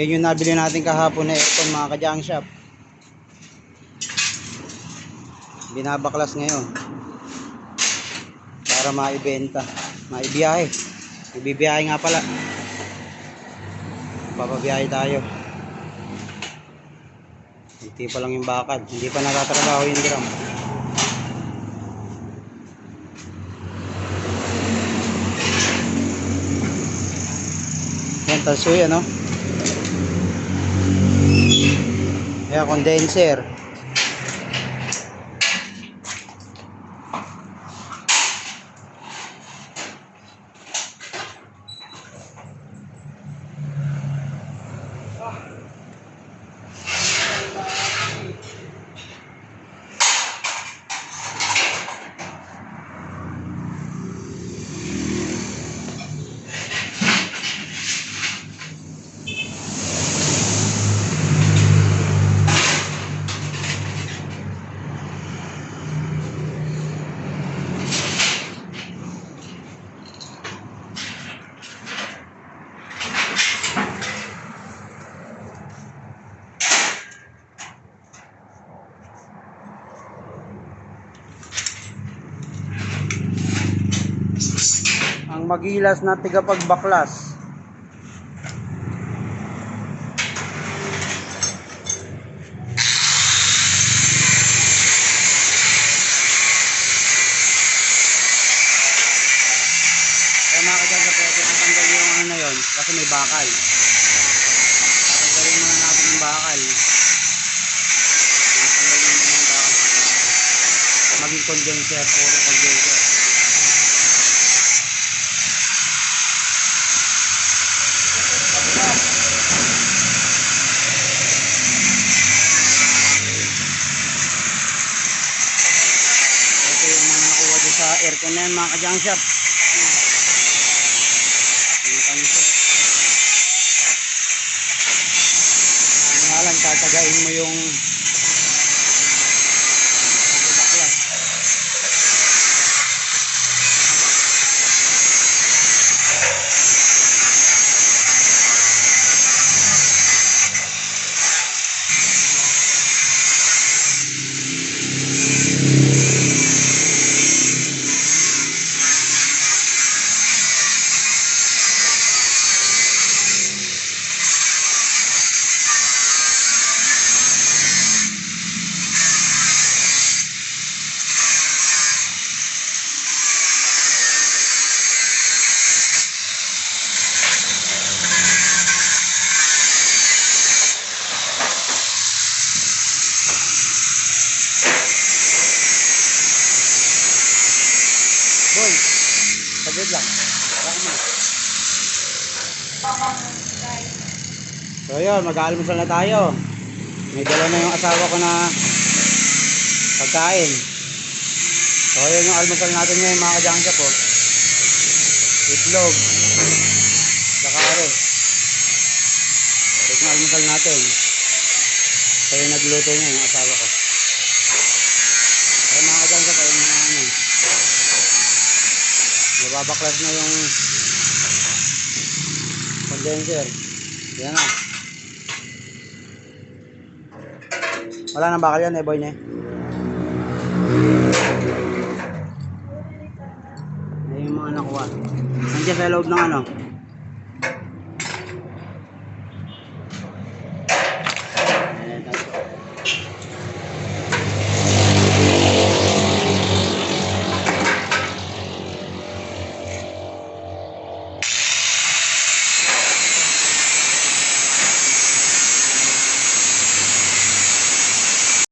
Yan yung nabili natin kahapon na aircon mga ka-junk shop. Binabaklas ngayon. Para maibenta. Maibiyahe. Ibibiyahe nga pala. Papabiyahe tayo. Hindi pa lang yung bakad. Hindi pa natatrabaho yung drum. Yan, talsoy ano? Yan, condenser. Ang magilas na tigapagbaklas. Kaya mga kadyan sa pwede natanggal yung ano na yun kasi may bakal. Tatanggalin muna natin yung bakal. Tatanggalin muna yung bakal. Maging condenser, puro condenser. Ito yung mga nakuha dyan sa aircon na yan mga ka-junk shop. Mga tatagain mo yung baklas. Boy, saglit lang. So yun, mag-aalmusal na tayo. May dala na yung asawa ko na pagkain. So yun yung almusal natin ngayon mga kadyangsa po. Itlog. Lakare. Ito yung almusal natin. So yung nagluto niya yung asawa ko. Kaya mga kadyangsa po yung mga ano. Mababaklas na yung condenser. Yan na. Wala nang bakal yan eh, boy niya. Yan yung mga nakuha. Nandiyan sa loob ng ano.